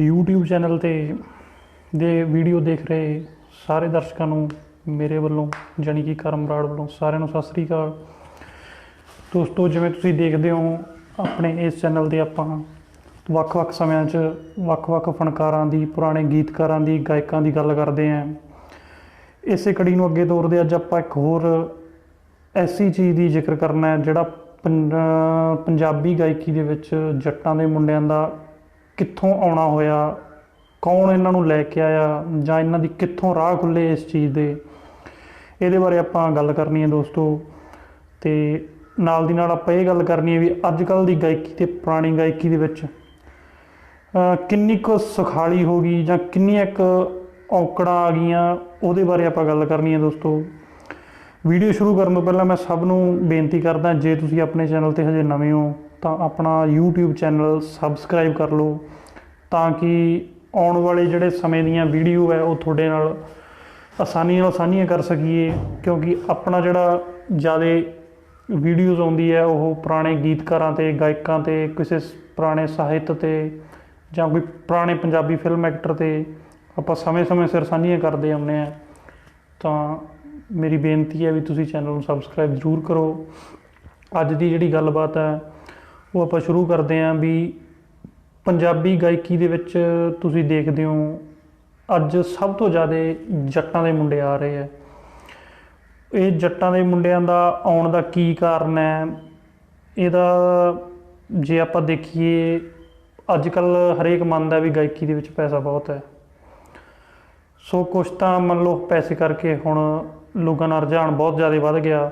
YouTube channel ਤੇ ਦੇ video ਦੇਖ ਰਹੇ ਸਾਰੇ ਦਰਸ਼ਕਾਂ ਨੂੰ, ਮੇਰੇ ਵੱਲੋਂ, ਜਾਣੀ ਕਿ ਕਰਮ ਬਰਾੜ ਵੱਲੋਂ ਸਾਰਿਆਂ ਨੂੰ ਸਤਿ ਸ੍ਰੀ ਅਕਾਲ। ਦੋਸਤੋ, ਜਿਵੇਂ ਤੁਸੀਂ ਦੇਖਦੇ ਹੋ, ਆਪਣੇ ਇਸ ਚੈਨਲ ਤੇ ਆਪਾਂ ਵੱਖ-ਵੱਖ ਸਮਿਆਂ 'ਚ ਵੱਖ-ਵੱਖ ਫਨਕਾਰਾਂ ਦੀ, ਪੁਰਾਣੇ ਗੀਤਕਾਰਾਂ ਦੀ, ਗਾਇਕਾਂ ਦੀ ਗੱਲ ਕਰਦੇ ਆਂ ਇਸੇ ਕੜੀ ਨੂੰ ਅੱਗੇ ਤੋਰਦੇ ਅੱਜ ਆਪਾਂ ਇੱਕ ਹੋਰ ਐਸੀ ਚੀਜ਼ ਦੀ ਜ਼ਿਕਰ ਕਰਨਾ ਹੈ, ਜਿਹੜਾ ਪੰਜਾਬੀ ਗਾਇਕੀ ਦੇ ਵਿੱਚ ਜੱਟਾਂ ਦੇ ਮੁੰਡਿਆਂ ਦਾ ਕਿੱਥੋਂ ਆਉਣਾ ਹੋਇਆ, ਕੌਣ ਇਹਨਾਂ ਨੂੰ ਲੈ ਕੇ ਆਇਆ, ਜਾਂ ਇਹਨਾਂ ਦੀ ਕਿੱਥੋਂ ਰਾਹ ਖੁੱਲੇ ਇਸ ਚੀਜ਼ ਦੇ? ਇਹਦੇ ਬਾਰੇ ਆਪਾਂ ਗੱਲ ਕਰਨੀ ਹੈ ਦੋਸਤੋ। ਤੇ ਨਾਲ ਦੀ ਨਾਲ ਆਪਾਂ ਇਹ ਗੱਲ ਕਰਨੀ ਹੈ ਵੀ ਅੱਜ ਕੱਲ ਦੀ ਗਾਇਕੀ ਤੇ ਪੁਰਾਣੀ ਗਾਇਕੀ ਦੇ ਵਿੱਚ ਕਿੰਨੀ ਕੁ ਸੁਖਾਲੀ ਹੋ ਗਈ ਜਾਂ ਕਿੰਨੀਆਂ ਕੁ ਔਕੜਾਂ ਆ ਗਈਆਂ, ਉਹਦੇ ਬਾਰੇ ਆਪਾਂ ਗੱਲ ਕਰਨੀ ਹੈ ਦੋਸਤੋ। ਵੀਡੀਓ ਸ਼ੁਰੂ ਕਰਨ ਤੋਂ ਪਹਿਲਾਂ ਮੈਂ ਸਭ ਨੂੰ ਬੇਨਤੀ ਕਰਦਾ, ਜੇ ਤੁਸੀਂ ਆਪਣੇ ਚੈਨਲ ਤੇ ਹਜੇ ਨਵੇਂ ਹੋ ਤਾਂ ਆਪਣਾ YouTube ਚੈਨਲ ਸਬਸਕ੍ਰਾਈਬ ਕਰ ਲਓ ਤਾਂ ਕਿ ਆਉਣ ਵਾਲੇ ਜਿਹੜੇ ਸਮੇਂ ਦੀਆਂ ਵੀਡੀਓ ਹੈ ਉਹ ਤੁਹਾਡੇ ਨਾਲ ਆਸਾਨੀ ਨਾਲ ਸਾਂਝੀਆਂ ਕਰ ਸਕੀਏ, ਕਿਉਂਕਿ ਆਪਣਾ ਜਿਹੜਾ ਜ਼ਿਆਦਾ ਵੀਡੀਓਜ਼ ਆਉਂਦੀ ਹੈ ਉਹ ਪੁਰਾਣੇ ਗੀਤਕਾਰਾਂ ਤੇ, ਗਾਇਕਾਂ ਤੇ, ਕਿਸੇ ਪੁਰਾਣੇ ਸਾਹਿਤ ਤੇ ਜਾਂ ਕੋਈ ਪੁਰਾਣੇ ਪੰਜਾਬੀ ਫਿਲਮ ਐਕਟਰ ਤੇ ਆਪਾਂ ਸਮੇਂ-ਸਮੇਂ ਸਿਰ ਸਾਂਝੀਆਂ ਕਰਦੇ ਆਉਂਦੇ ਆ ਤਾਂ ਮੇਰੀ ਬੇਨਤੀ ਹੈ ਵੀ ਤੁਸੀਂ ਚੈਨਲ ਨੂੰ ਸਬਸਕ੍ਰਾਈਬ ਜ਼ਰੂਰ ਕਰੋ। ਅੱਜ ਦੀ ਜਿਹੜੀ ਗੱਲਬਾਤ ਹੈ ਉਹ ਆਪਾਂ ਸ਼ੁਰੂ ਕਰਦੇ ਹਾਂ ਵੀ ਪੰਜਾਬੀ ਗਾਇਕੀ ਦੇ ਵਿੱਚ ਤੁਸੀਂ ਦੇਖਦੇ ਹੋ, ਅੱਜ ਸਭ ਤੋਂ ਜ਼ਿਆਦਾ ਜੱਟਾਂ ਦੇ ਮੁੰਡੇ ਆ ਰਹੇ ਆ। ਇਹ ਜੱਟਾਂ ਦੇ ਮੁੰਡਿਆਂ ਦਾ ਆਉਣ ਦਾ ਕੀ ਕਾਰਨ ਹੈ? ਇਹਦਾ ਜੇ ਆਪਾਂ ਦੇਖੀਏ ਅੱਜ ਕੱਲ ਹਰੇਕ ਮੰਨਦਾ ਵੀ ਗਾਇਕੀ ਦੇ ਵਿੱਚ ਪੈਸਾ ਬਹੁਤ ਹੈ। ਸੋ ਕੁਛ ਤਾਂ ਮੰਨ ਲਓ ਪੈਸੇ ਕਰਕੇ ਹੁਣ ਲੋਕਾਂ ਦਾ ਰੁਝਾਨ ਬਹੁਤ ਜ਼ਿਆਦਾ ਵੱਧ ਗਿਆ।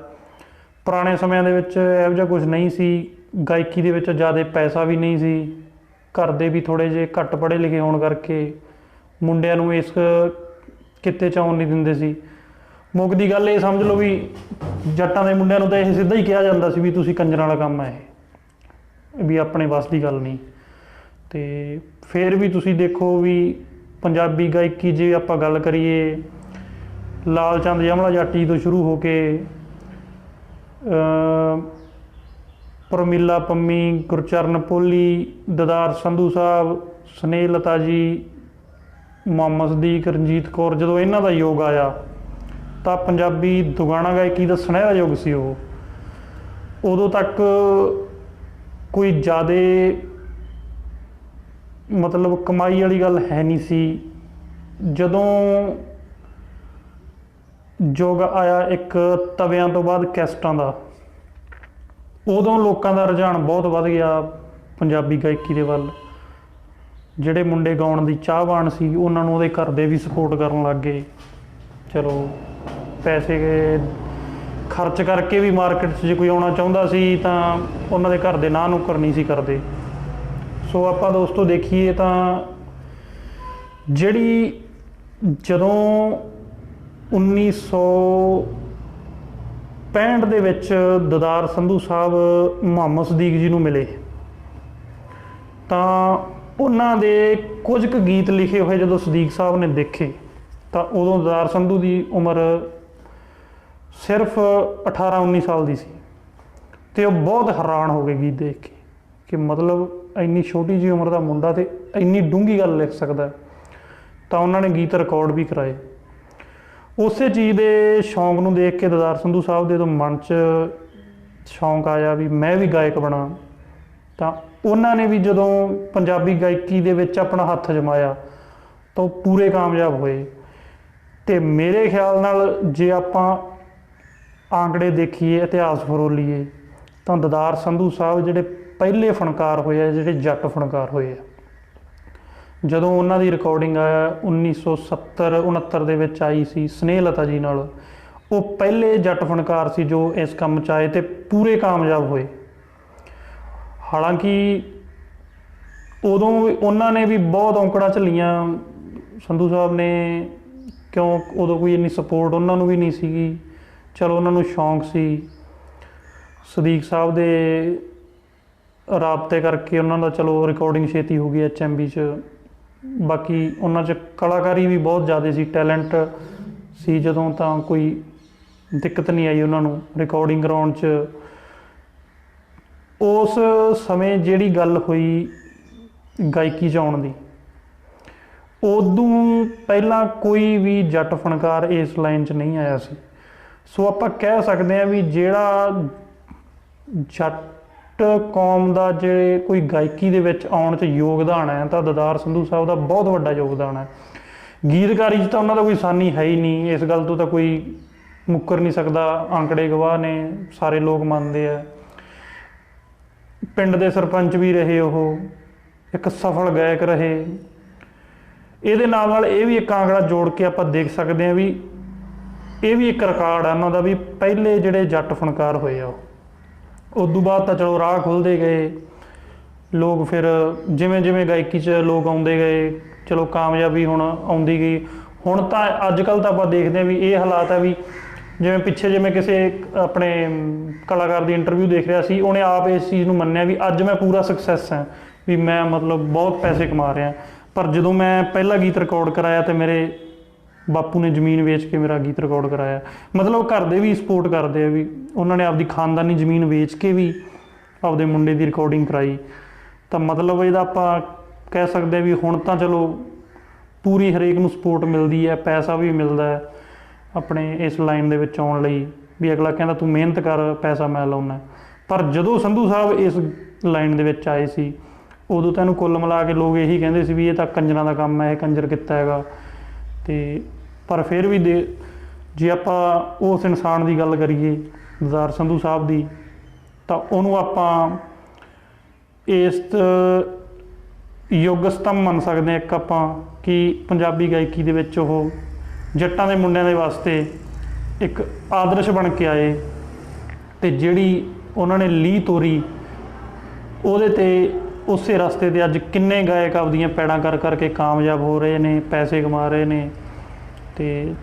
ਪੁਰਾਣੇ ਸਮਿਆਂ ਦੇ ਵਿੱਚ ਇਹੋ ਜਿਹਾ ਕੁਝ ਨਹੀਂ ਸੀ। ਗਾਇਕੀ ਦੇ ਵਿੱਚ ਜ਼ਿਆਦਾ ਪੈਸਾ ਵੀ ਨਹੀਂ ਸੀ, ਘਰ ਦੇ ਵੀ ਥੋੜੇ ਜਿਹੇ ਘੱਟ ਪੜ੍ਹੇ ਲਿਖੇ ਹੋਣ ਕਰਕੇ ਮੁੰਡਿਆਂ ਨੂੰ ਇਸ ਕਿੱਤੇ ਚ ਆਉਣ ਨਹੀਂ ਦਿੰਦੇ ਸੀ। ਮੁੱਕ ਦੀ ਗੱਲ ਇਹ ਸਮਝ ਲਓ ਵੀ ਜੱਟਾਂ ਦੇ ਮੁੰਡਿਆਂ ਨੂੰ ਤਾਂ ਇਹ ਸਿੱਧਾ ਹੀ ਕਿਹਾ ਜਾਂਦਾ ਸੀ ਵੀ ਤੁਸੀਂ ਕੰਜਰਾਂ ਵਾਲਾ ਕੰਮ ਹੈ ਇਹ, ਵੀ ਆਪਣੇ ਵੱਸ ਦੀ ਗੱਲ ਨਹੀਂ। ਤੇ ਫਿਰ ਵੀ ਤੁਸੀਂ ਦੇਖੋ ਵੀ ਪੰਜਾਬੀ ਗਾਇਕੀ ਜੇ ਆਪਾਂ ਗੱਲ ਕਰੀਏ, ਲਾਲ ਚੰਦ ਯਮਲਾ ਜਾਟੀ ਤੋਂ ਸ਼ੁਰੂ ਹੋ ਕੇ ਅਮ ਪਰਮੀਲਾ ਪੰਮੀ, ਗੁਰਚਰਨ ਪੋਲੀ, ਦਦਾਰ ਸੰਧੂ ਸਾਹਿਬ ਸਨੇਹ ਲਤਾ ਜੀ, ਮੁਹੰਮਦ ਸਦੀਕ, ਰਣਜੀਤ ਕੌਰ, ਜਦੋਂ ਇਹਨਾਂ ਦਾ ਯੋਗ ਆਇਆ, ਤਾਂ ਪੰਜਾਬੀ ਦੁਗਾਣਾ ਗਾਇਕੀ ਦਾ ਸੁਨਹਿਰਾ ਯੁੱਗ ਸੀ ਉਹ। ਉਦੋਂ ਤੱਕ ਕੋਈ ਜ਼ਿਆਦਾ ਮਤਲਬ ਕਮਾਈ ਵਾਲੀ ਗੱਲ ਹੈ ਨਹੀਂ ਸੀ। ਜਦੋਂ ਯੁੱਗ ਆਇਆ ਇੱਕ ਤਵਿਆਂ ਤੋਂ ਬਾਅਦ ਕੈਸਟਾਂ ਦਾ ਉਦੋਂ ਲੋਕਾਂ ਦਾ ਰੁਝਾਨ ਬਹੁਤ ਵੱਧ ਗਿਆ ਪੰਜਾਬੀ ਗਾਇਕੀ ਦੇ ਵੱਲ। ਜਿਹੜੇ ਮੁੰਡੇ ਗਾਉਣ ਦੀ ਚਾਹਵਾਨ ਸੀ, ਉਹਨਾਂ ਨੂੰ ਉਹਦੇ ਘਰ ਦੇ ਵੀ ਸਪੋਰਟ ਕਰਨ ਲੱਗ ਗਏ। ਚਲੋ, ਪੈਸੇ ਖਰਚ ਕਰਕੇ ਵੀ ਮਾਰਕੀਟ 'ਚ ਜੇ ਕੋਈ ਆਉਣਾ ਚਾਹੁੰਦਾ ਸੀ, ਤਾਂ ਉਹਨਾਂ ਦੇ ਘਰ ਦੇ ਨਾਂ ਨੁੱਕਰ ਨਹੀਂ ਸੀ ਕਰਦੇ। ਸੋ ਆਪਾਂ ਦੋਸਤੋ ਦੇਖੀਏ ਤਾਂ ਜਿਹੜੀ ਜਦੋਂ 1965 ਦੇ ਵਿੱਚ ਦਦਾਰ ਸੰਧੂ ਸਾਹਿਬ ਮੁਹੰਮਦ ਸਦੀਕ ਜੀ ਨੂੰ ਮਿਲੇ। ਤਾਂ ਉਹਨਾਂ ਦੇ ਕੁਝ ਕੁ ਗੀਤ ਲਿਖੇ ਹੋਏ ਜਦੋਂ ਸਦੀਕ ਸਾਹਿਬ ਨੇ ਦੇਖੇ, ਤਾਂ ਉਦੋਂ ਦਦਾਰ ਸੰਧੂ ਦੀ ਉਮਰ ਸਿਰਫ 18 19 ਸਾਲ ਦੀ ਸੀ ਤੇ ਉਹ ਬਹੁਤ ਹੈਰਾਨ ਹੋ ਗਏ ਗੀਤ ਦੇਖ ਕੇ ਕਿ ਮਤਲਬ ਇੰਨੀ ਛੋਟੀ ਜਿਹੀ ਉਮਰ ਦਾ ਮੁੰਡਾ ਤੇ ਇੰਨੀ ਡੂੰਘੀ ਗੱਲ ਲਿਖ ਸਕਦਾ ਤਾਂ ਉਹਨਾਂ ਨੇ ਗੀਤ ਰਿਕਾਰਡ ਵੀ ਕਰਾਏ। ਉਸੇ ਚੀਜ਼ ਦੇ ਸ਼ੌਂਕ ਨੂੰ ਦੇਖ ਕੇ ਦਦਾਰ ਸੰਧੂ ਸਾਹਿਬ ਦੇ ਤੋਂ ਮਨ 'ਚ ਸ਼ੌਂਕ ਆਇਆ ਵੀ ਮੈਂ ਵੀ ਗਾਇਕ ਬਣਾ, ਤਾਂ ਉਹਨਾਂ ਨੇ ਵੀ ਜਦੋਂ ਪੰਜਾਬੀ ਗਾਇਕੀ ਦੇ ਵਿੱਚ ਆਪਣਾ ਹੱਥ ਜਮਾਇਆ, ਤਾਂ ਉਹ ਪੂਰੇ ਕਾਮਯਾਬ ਹੋਏ। ਤੇ ਮੇਰੇ ਖਿਆਲ ਨਾਲ ਜੇ ਆਪਾਂ ਆંકੜੇ ਦੇਖੀਏ, ਇਤਿਹਾਸ ਫਰੋਲੀਏ, ਤਾਂ ਦਦਾਰ ਸੰਧੂ ਸਾਹਿਬ ਜਿਹੜੇ ਪਹਿਲੇ ਫਨਕਾਰ ਹੋਏ ਆ, ਜਿਹੜੇ ਜੱਟ ਫਨਕਾਰ ਹੋਏ ਆ ਜਦੋਂ ਉਹਨਾਂ ਦੀ ਰਿਕਾਰਡਿੰਗ ਆਇਆ 1970 69 ਦੇ ਵਿੱਚ ਆਈ ਸੀ ਸਨੇਹ ਲਤਾ ਜੀ ਨਾਲ, ਉਹ ਪਹਿਲੇ ਜੱਟ ਫਨਕਾਰ ਸੀ ਜੋ ਇਸ ਕੰਮ 'ਚ ਆਏ ਤੇ ਪੂਰੇ ਕਾਮਯਾਬ ਹੋਏ। ਹਾਲਾਂਕਿ ਉਦੋਂ ਵੀ ਉਹਨਾਂ ਨੇ ਵੀ ਬਹੁਤ ਔਂਕੜਾਂ ਝੱਲੀਆਂ। ਸੰਧੂ ਸਾਹਿਬ ਨੇ ਕਿਉਂ ਉਦੋਂ ਕੋਈ ਇੰਨੀ ਸਪੋਰਟ ਉਹਨਾਂ ਨੂੰ ਵੀ ਨਹੀਂ ਸੀਗੀ। ਚਲੋ ਉਹਨਾਂ ਨੂੰ ਸ਼ੌਂਕ ਸੀ। ਸਦੀਕ ਸਾਹਿਬ ਦੇ ਰਾਬਤੇ ਕਰਕੇ ਉਹਨਾਂ ਦਾ ਚਲੋ ਰਿਕਾਰਡਿੰਗ ਛੇਤੀ ਹੋ ਗਈ ਐਚਐਮਬੀ 'ਚ। ਬਾਕੀ ਉਹਨਾਂ 'ਚ ਕਲਾਕਾਰੀ ਵੀ ਬਹੁਤ ਜ਼ਿਆਦਾ ਸੀ, ਟੈਲੈਂਟ ਸੀ ਜਦੋਂ ਤਾਂ ਕੋਈ ਦਿੱਕਤ ਨਹੀਂ ਆਈ ਉਹਨਾਂ ਨੂੰ ਰਿਕਾਰਡਿੰਗ ਕਰਾਉਣ 'ਚ। ਉਸ ਸਮੇਂ ਜਿਹੜੀ ਗੱਲ ਹੋਈ ਗਾਇਕੀ 'ਚ ਆਉਣ ਦੀ, ਉਦੋਂ ਪਹਿਲਾਂ ਕੋਈ ਵੀ ਜੱਟ ਫਨਕਾਰ ਇਸ ਲਾਈਨ 'ਚ ਨਹੀਂ ਆਇਆ ਸੀ। ਸੋ ਆਪਾਂ ਕਹਿ ਸਕਦੇ ਹਾਂ ਵੀ ਜਿਹੜਾ ਜੱਟ Uh, ਕੌਮ ਦਾ ਜਿਹੜੇ ਕੋਈ ਗਾਇਕੀ ਦੇ ਵਿੱਚ ਆਉਣ 'ਚ ਯੋਗਦਾਨ ਹੈ, ਤਾਂ ਦਦਾਰ ਸੰਧੂ ਸਾਹਿਬ ਦਾ ਬਹੁਤ ਵੱਡਾ ਯੋਗਦਾਨ ਹੈ। ਗੀਤਕਾਰੀ 'ਚ ਤਾਂ ਉਹਨਾਂ ਦਾ ਕੋਈ ਸਾਨੀ ਹੈ ਹੀ ਨਹੀਂ। ਇਸ ਗੱਲ ਤੋਂ ਤਾਂ ਕੋਈ ਮੁੱਕਰ ਨਹੀਂ ਸਕਦਾ। ਅੰਕੜੇ ਗਵਾਹ ਨੇ, ਸਾਰੇ ਲੋਕ ਮੰਨਦੇ ਆ। ਪਿੰਡ ਦੇ ਸਰਪੰਚ ਵੀ ਰਹੇ ਉਹ। ਇੱਕ ਸਫਲ ਗਾਇਕ ਰਹੇ। ਇਹਦੇ ਨਾਲ ਨਾਲ ਇਹ ਵੀ ਇੱਕ ਆਂਕੜਾ ਜੋੜ ਕੇ ਆਪਾਂ ਦੇਖ ਸਕਦੇ ਹਾਂ ਵੀ ਇਹ ਵੀ ਇੱਕ ਰਿਕਾਰਡ ਆ। ਉਹਨਾਂ ਦਾ ਵੀ ਪਹਿਲੇ ਜਿਹੜੇ ਜੱਟ ਫਨਕਾਰ ਹੋਏ ਆ ਉਹ। ਉਸ ਤੋਂ ਬਾਅਦ ਤਾਂ ਚਲੋ ਰਾਹ ਖੁੱਲਦੇ ਗਏ। ਲੋਕ ਫਿਰ ਜਿਵੇਂ ਜਿਵੇਂ ਗਾਇਕੀ 'ਚ ਲੋਕ ਆਉਂਦੇ ਗਏ, ਚਲੋ ਕਾਮਯਾਬੀ ਹੁਣ ਆਉਂਦੀ ਗਈ। ਹੁਣ ਤਾਂ ਅੱਜ ਕੱਲ ਤਾਂ ਆਪਾਂ ਦੇਖਦੇ ਹਾਂ ਵੀ ਇਹ ਹਾਲਾਤ ਆ ਵੀ ਜਿਵੇਂ ਪਿੱਛੇ ਜਿਵੇਂ ਕਿਸੇ ਆਪਣੇ ਕਲਾਕਾਰ ਦੀ ਇੰਟਰਵਿਊ ਦੇਖ ਰਿਹਾ ਸੀ, ਉਹਨੇ ਆਪ ਇਸ ਚੀਜ਼ ਨੂੰ ਮੰਨਿਆ ਵੀ ਅੱਜ ਮੈਂ ਪੂਰਾ ਸਕਸੈਸ ਹਾਂ, ਵੀ ਮੈਂ ਮਤਲਬ ਬਹੁਤ ਪੈਸੇ ਕਮਾ ਰਿਹਾ। ਪਰ ਜਦੋਂ ਮੈਂ ਪਹਿਲਾ ਗੀਤ ਰਿਕਾਰਡ ਕਰਾਇਆ ਤੇ ਮੇਰੇ ਬਾਪੂ ਨੇ ਜ਼ਮੀਨ ਵੇਚ ਕੇ ਮੇਰਾ ਗੀਤ ਰਿਕਾਰਡ ਕਰਾਇਆ। ਮਤਲਬ ਘਰ ਦੇ ਵੀ ਸਪੋਰਟ ਕਰਦੇ ਆ ਵੀ ਉਹਨਾਂ ਨੇ ਆਪਦੀ ਖਾਨਦਾਨੀ ਜ਼ਮੀਨ ਵੇਚ ਕੇ ਵੀ ਆਪਦੇ ਮੁੰਡੇ ਦੀ ਰਿਕਾਰਡਿੰਗ ਕਰਾਈ। ਤਾਂ ਮਤਲਬ ਇਹਦਾ ਆਪਾਂ ਕਹਿ ਸਕਦੇ ਵੀ ਹੁਣ ਤਾਂ ਚਲੋ ਪੂਰੀ ਹਰੇਕ ਨੂੰ ਸਪੋਰਟ ਮਿਲਦੀ ਹੈ, ਪੈਸਾ ਵੀ ਮਿਲਦਾ ਹੈ ਆਪਣੇ ਇਸ ਲਾਈਨ ਦੇ ਵਿੱਚ ਆਉਣ ਲਈ ਵੀ ਅਗਲਾ ਕਹਿੰਦਾ ਤੂੰ ਮਿਹਨਤ ਕਰ, ਪੈਸਾ ਮੈਂ ਲਾਉਣਾ ਪਰ ਜਦੋਂ ਸੰਧੂ ਸਾਹਿਬ ਇਸ ਲਾਈਨ ਦੇ ਵਿੱਚ ਆਏ ਸੀ, ਉਦੋਂ ਤਾਂ ਇਹਨੂੰ ਕੁੱਲ ਮਿਲਾ ਕੇ ਲੋਕ ਇਹੀ ਕਹਿੰਦੇ ਸੀ ਵੀ ਇਹ ਤਾਂ ਕੰਜਰਾਂ ਦਾ ਕੰਮ ਹੈ, ਇਹ ਕੰਜਰ ਕੀਤਾ ਹੈਗਾ। ਤੇ ਪਰ ਫਿਰ ਵੀ ਦੇ ਜੇ ਆਪਾਂ ਉਸ ਇਨਸਾਨ ਦੀ ਗੱਲ ਕਰੀਏ ਦਦਾਰ ਸੰਧੂ ਸਾਹਿਬ ਦੀ, ਤਾਂ ਉਹਨੂੰ ਆਪਾਂ ਇਸ ਯੋਗ ਸਤੰਭ ਮੰਨ ਸਕਦੇ ਹਾਂ। ਇੱਕ ਆਪਾਂ ਕਿ ਪੰਜਾਬੀ ਗਾਇਕੀ ਦੇ ਵਿੱਚ ਉਹ ਜੱਟਾਂ ਦੇ ਮੁੰਡਿਆਂ ਦੇ ਵਾਸਤੇ ਇੱਕ ਆਦਰਸ਼ ਬਣ ਕੇ ਆਏ ਤੇ ਜਿਹੜੀ ਉਹਨਾਂ ਨੇ ਲੀ ਤੋਰੀ, ਉਹਦੇ ਤੇ ਉਸੇ ਰਸਤੇ ਤੇ ਅੱਜ ਕਿੰਨੇ ਗਾਇਕ ਆਪਦੀਆਂ ਪੈੜਾਂ ਕਰ ਕਰਕੇ ਕਾਮਯਾਬ ਹੋ ਰਹੇ ਨੇ, ਪੈਸੇ ਕਮਾ ਰਹੇ ਨੇ। ਤੇ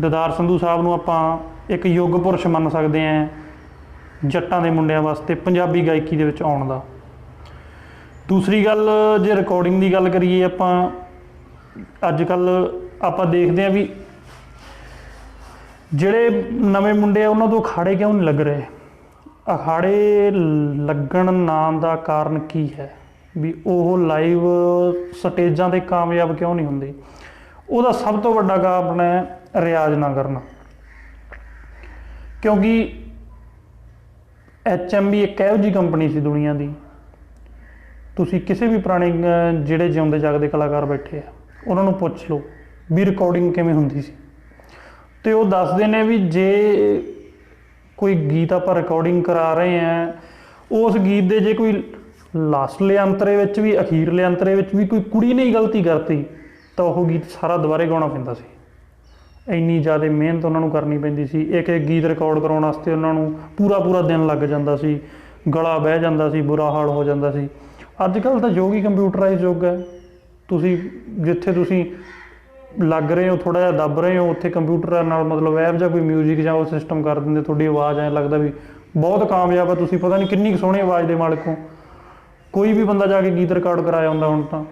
ਦਦਾਰ ਸੰਧੂ ਸਾਹਿਬ ਨੂੰ ਆਪਾਂ ਇੱਕ ਯੁੱਗ ਪੁਰਸ਼ ਮੰਨ ਸਕਦੇ ਹਾਂ ਜੱਟਾਂ ਦੇ ਮੁੰਡਿਆਂ ਵਾਸਤੇ ਪੰਜਾਬੀ ਗਾਇਕੀ ਦੇ ਵਿੱਚ ਆਉਣ ਦਾ। ਦੂਸਰੀ ਗੱਲ ਜੇ ਰਿਕਾਰਡਿੰਗ ਦੀ ਗੱਲ ਕਰੀਏ ਆਪਾਂ ਅੱਜ ਕੱਲ ਆਪਾਂ ਦੇਖਦੇ ਹਾਂ ਵੀ ਜਿਹੜੇ ਨਵੇਂ ਮੁੰਡੇ ਆ ਉਹਨਾਂ ਤੋਂ ਅਖਾੜੇ ਕਿਉਂ ਨਹੀਂ ਲੱਗ ਰਹੇ? ਅਖਾੜੇ ਲੱਗਣ ਨਾਮ ਦਾ ਕਾਰਨ ਕੀ ਹੈ? ਵੀ ਉਹ ਲਾਈਵ ਸਟੇਜਾਂ ਤੇ ਕਾਮਯਾਬ ਕਿਉਂ ਨਹੀਂ ਹੁੰਦੇ? ਉਹਦਾ ਸਭ ਤੋਂ ਵੱਡਾ ਗਾ ਆਪਣਾ ਰਿਆਜ਼ ਨਾ ਕਰਨਾ। ਕਿਉਂਕਿ ਐਚਐਮਬੀ ਇੱਕ ਇਹੋ ਜਿਹੀ ਕੰਪਨੀ ਸੀ ਦੁਨੀਆ ਦੀ। ਤੁਸੀਂ ਕਿਸੇ ਵੀ ਪੁਰਾਣੇ ਜਿਹੜੇ ਜਿਉਂਦੇ ਜਾਗਦੇ ਕਲਾਕਾਰ ਬੈਠੇ ਆ, ਉਹਨਾਂ ਨੂੰ ਪੁੱਛ ਲਓ ਵੀ ਰਿਕਾਰਡਿੰਗ ਕਿਵੇਂ ਹੁੰਦੀ ਸੀ। ਤੇ ਉਹ ਦੱਸਦੇ ਨੇ ਵੀ ਜੇ ਕੋਈ ਗੀਤ ਆਪਾਂ ਰਿਕਾਰਡਿੰਗ ਕਰਾ ਰਹੇ ਆ, ਉਸ ਗੀਤ ਦੇ ਜੇ ਕੋਈ ਲਾਸਟਲੇ ਅੰਤਰੇ ਵਿੱਚ ਵੀ, ਅਖੀਰਲੇ ਅੰਤਰੇ ਵਿੱਚ ਵੀ ਕੋਈ ਕੁੜੀ ਨੇ ਗਲਤੀ ਕਰਤੀ ਤਾਂ ਉਹ ਗੀਤ ਸਾਰਾ ਦੁਬਾਰੇ ਗਾਉਣਾ ਪੈਂਦਾ ਸੀ। ਇੰਨੀ ਜ਼ਿਆਦਾ ਮਿਹਨਤ ਉਹਨਾਂ ਨੂੰ ਕਰਨੀ ਪੈਂਦੀ ਸੀ। ਇੱਕ ਇੱਕ ਗੀਤ ਰਿਕਾਰਡ ਕਰਾਉਣ ਵਾਸਤੇ ਉਹਨਾਂ ਨੂੰ ਪੂਰਾ ਪੂਰਾ ਦਿਨ ਲੱਗ ਜਾਂਦਾ ਸੀ। ਗਲਾ ਬਹਿ ਜਾਂਦਾ ਸੀ, ਬੁਰਾ ਹਾਲ ਹੋ ਜਾਂਦਾ ਸੀ। ਅੱਜ ਕੱਲ ਤਾਂ ਯੁੱਗ ਹੀ ਕੰਪਿਊਟਰਾਈਜ਼ ਯੁੱਗ ਹੈ। ਤੁਸੀਂ ਜਿੱਥੇ ਤੁਸੀਂ ਲੱਗ ਰਹੇ ਹੋ ਥੋੜਾ ਜਿਹਾ ਦੱਬ ਰਹੇ ਹੋ, ਉੱਥੇ ਕੰਪਿਊਟਰ ਨਾਲ ਮਤਲਬ ਐਪ ਜਾਂ ਕੋਈ 뮤직 ਜਾਂ ਉਹ ਸਿਸਟਮ ਕਰ ਦਿੰਦੇ, ਤੁਹਾਡੀ ਆਵਾਜ਼ ਐ ਲੱਗਦਾ ਵੀ ਬਹੁਤ ਕਾਮਯਾਬ ਆ। ਤੁਸੀਂ ਪਤਾ ਨਹੀਂ ਕਿੰਨੀ ਕੁ ਸੋਹਣੀ ਆਵਾਜ਼ ਦੇ ਮਾਲਕ ਹੋ। ਕੋਈ ਵੀ ਬੰਦਾ ਜਾ ਕੇ ਗੀਤ ਰਿਕਾਰਡ ਕਰਾਇਆ ਹੁੰਦਾ ਹੁਣ ਤਾਂ।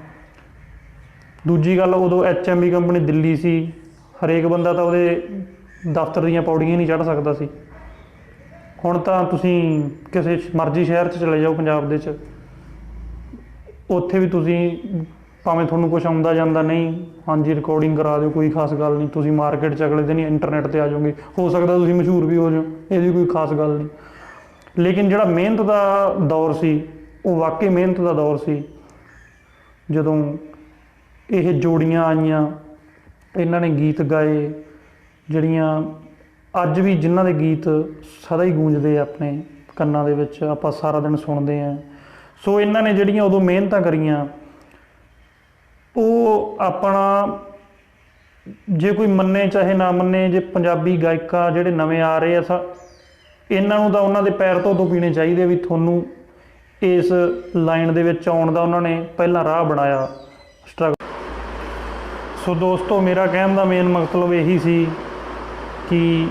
ਦੂਜੀ ਗੱਲ ਉਦੋਂ ਐਚਐਮਬੀ ਕੰਪਨੀ ਦਿੱਲੀ ਸੀ, ਹਰੇਕ ਬੰਦਾ ਤਾਂ ਉਹਦੇ ਦਫ਼ਤਰ ਦੀਆਂ ਪੌੜੀਆਂ ਨਹੀਂ ਚੜ੍ਹ ਸਕਦਾ ਸੀ। ਹੁਣ ਤਾਂ ਤੁਸੀਂ ਕਿਸੇ ਮਰਜ਼ੀ ਸ਼ਹਿਰ 'ਚ ਚਲੇ ਜਾਓ ਪੰਜਾਬ ਦੇ 'ਚ। ਉੱਥੇ ਵੀ ਤੁਸੀਂ ਭਾਵੇਂ ਤੁਹਾਨੂੰ ਕੁਝ ਆਉਂਦਾ ਜਾਂਦਾ ਨਹੀਂ, ਹਾਂਜੀ ਰਿਕਾਰਡਿੰਗ ਕਰਾ ਦਿਓ, ਕੋਈ ਖਾਸ ਗੱਲ ਨਹੀਂ। ਤੁਸੀਂ ਮਾਰਕੀਟ 'ਚ ਅਗਲੇ ਦਿਨ ਹੀ ਇੰਟਰਨੈਟ ਤੇ ਆ ਜਾਓਗੇ। ਹੋ ਸਕਦਾ ਤੁਸੀਂ ਮਸ਼ਹੂਰ ਵੀ ਹੋ ਜਾਓ, ਇਹਦੀ ਕੋਈ ਖਾਸ ਗੱਲ ਨਹੀਂ। ਲੇਕਿਨ ਜਿਹੜਾ ਮਿਹਨਤ ਦਾ ਦੌਰ ਸੀ, ਉਹ ਵਾਕਈ ਮਿਹਨਤ ਦਾ ਦੌਰ ਸੀ, ਜਦੋਂ ਇਹ ਜੋੜੀਆਂ ਆਈਆਂ, ਇਹਨਾਂ ਨੇ ਗੀਤ ਗਾਏ, ਜਿਹੜੀਆਂ ਅੱਜ ਵੀ ਜਿਨ੍ਹਾਂ ਦੇ ਗੀਤ ਸਦਾ ਹੀ ਗੂੰਜਦੇ ਆ ਆਪਣੇ ਕੰਨਾਂ ਦੇ ਵਿੱਚ, ਆਪਾਂ ਸਾਰਾ ਦਿਨ ਸੁਣਦੇ ਆ। ਸੋ ਇਹਨਾਂ ਨੇ ਜਿਹੜੀਆਂ ਉਦੋਂ ਮਿਹਨਤਾਂ ਕਰੀਆਂ, ਉਹ ਆਪਣਾ ਜੇ ਕੋਈ ਮੰਨੇ ਚਾਹੇ ਨਾ ਮੰਨੇ, ਜੇ ਪੰਜਾਬੀ ਗਾਇਕਾ ਜਿਹੜੇ ਨਵੇਂ ਆ ਰਹੇ ਆ, ਸਾ ਇਹਨਾਂ ਨੂੰ ਤਾਂ ਉਹਨਾਂ ਦੇ ਪੈਰ ਤੋਂ ਤੋਂ ਪੀਣੇ ਚਾਹੀਦੇ ਵੀ ਤੁਹਾਨੂੰ ਇਸ ਲਾਈਨ ਦੇ ਵਿੱਚ ਆਉਣ ਦਾ ਉਹਨਾਂ ਨੇ ਪਹਿਲਾਂ ਰਾਹ ਬਣਾਇਆ ਸਟਰਗਲ ਸੋ ਦੋਸਤੋ, ਮੇਰਾ ਕਹਿਣ ਦਾ ਮੇਨ ਮਤਲਬ ਇਹੀ ਸੀ ਕਿ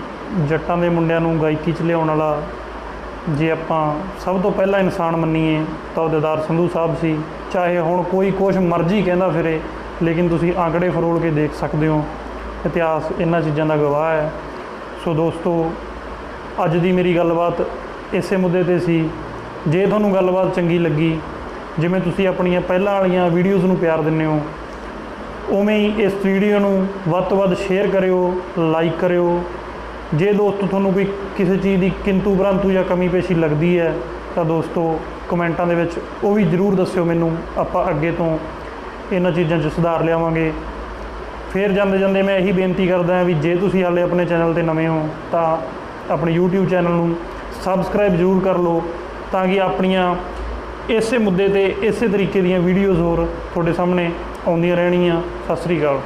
ਜੱਟਾਂ ਦੇ ਮੁੰਡਿਆਂ ਨੂੰ ਗਾਇਕੀ 'ਚ ਲਿਆਉਣ ਵਾਲਾ ਜੇ ਆਪਾਂ ਸਭ ਤੋਂ ਪਹਿਲਾ ਇਨਸਾਨ ਮੰਨੀਏ ਤਾਂ ਉਹ ਦਿਦਾਰ ਸੰਧੂ ਸਾਹਿਬ ਸੀ। ਚਾਹੇ ਹੁਣ ਕੋਈ ਕੁਛ ਮਰਜ਼ੀ ਕਹਿੰਦਾ ਫਿਰੇ, ਲੇਕਿਨ ਤੁਸੀਂ ਆંકੜੇ ਫਰੋਲ ਕੇ ਦੇਖ ਸਕਦੇ ਹੋ। ਇਤਿਹਾਸ ਇਹਨਾਂ ਚੀਜ਼ਾਂ ਦਾ ਗਵਾਹ ਹੈ। ਸੋ ਦੋਸਤੋ, ਅੱਜ ਦੀ ਮੇਰੀ ਗੱਲਬਾਤ ਇਸੇ ਮੁੱਦੇ ਤੇ ਸੀ। ਜੇ ਤੁਹਾਨੂੰ ਗੱਲਬਾਤ ਚੰਗੀ ਲੱਗੀ, ਜਿਵੇਂ ਤੁਸੀਂ ਆਪਣੀਆਂ ਪਹਿਲਾਂ ਵਾਲੀਆਂ ਵੀਡੀਓਜ਼ ਨੂੰ ਪਿਆਰ ਦਿੰਦੇ ਹੋ ਉਵੇਂ ਹੀ ਇਸ ਵੀਡੀਓ ਨੂੰ ਵੱਧ ਤੋਂ ਵੱਧ ਸ਼ੇਅਰ ਕਰਿਓ ਲਾਈਕ ਕਰਿਓ। ਜੇ ਦੋਸਤੋ ਤੁਹਾਨੂੰ ਕੋਈ ਕਿਸੇ ਚੀਜ਼ ਦੀ ਕਿੰਤੂ ਪਰੰਤੂ ਜਾਂ ਕਮੀ ਪੇਸ਼ੀ ਲੱਗਦੀ ਹੈ, ਤਾਂ ਦੋਸਤੋ ਕਮੈਂਟਾਂ ਦੇ ਵਿੱਚ ਉਹ ਵੀ ਜ਼ਰੂਰ ਦੱਸਿਓ ਮੈਨੂੰ। ਆਪਾਂ ਅੱਗੇ ਤੋਂ ਇਹਨਾਂ ਚੀਜ਼ਾਂ 'ਚ ਸੁਧਾਰ ਲਿਆਵਾਂਗੇ। ਫਿਰ ਜਾਂਦੇ ਜਾਂਦੇ ਮੈਂ ਇਹੀ ਬੇਨਤੀ ਕਰਦਾ ਹਾਂ ਵੀ ਜੇ ਤੁਸੀਂ ਹਾਲੇ ਆਪਣੇ ਚੈਨਲ ਤੇ ਨਵੇਂ ਹੋ, ਤਾਂ ਆਪਣੇ YouTube ਚੈਨਲ ਨੂੰ ਸਬਸਕ੍ਰਾਈਬ ਜ਼ਰੂਰ ਕਰ ਲਓ, ਤਾਂ ਕਿ ਆਪਣੀਆਂ ਇਸੇ ਮੁੱਦੇ ਤੇ ਇਸੇ ਤਰੀਕੇ ਦੀਆਂ ਵੀਡੀਓਜ਼ ਹੋਰ ਤੁਹਾਡੇ ਸਾਹਮਣੇ ਆਉਂਦੀਆਂ ਰਹਿਣੀਆਂ। ਸਤਿ ਸ੍ਰੀ ਅਕਾਲ।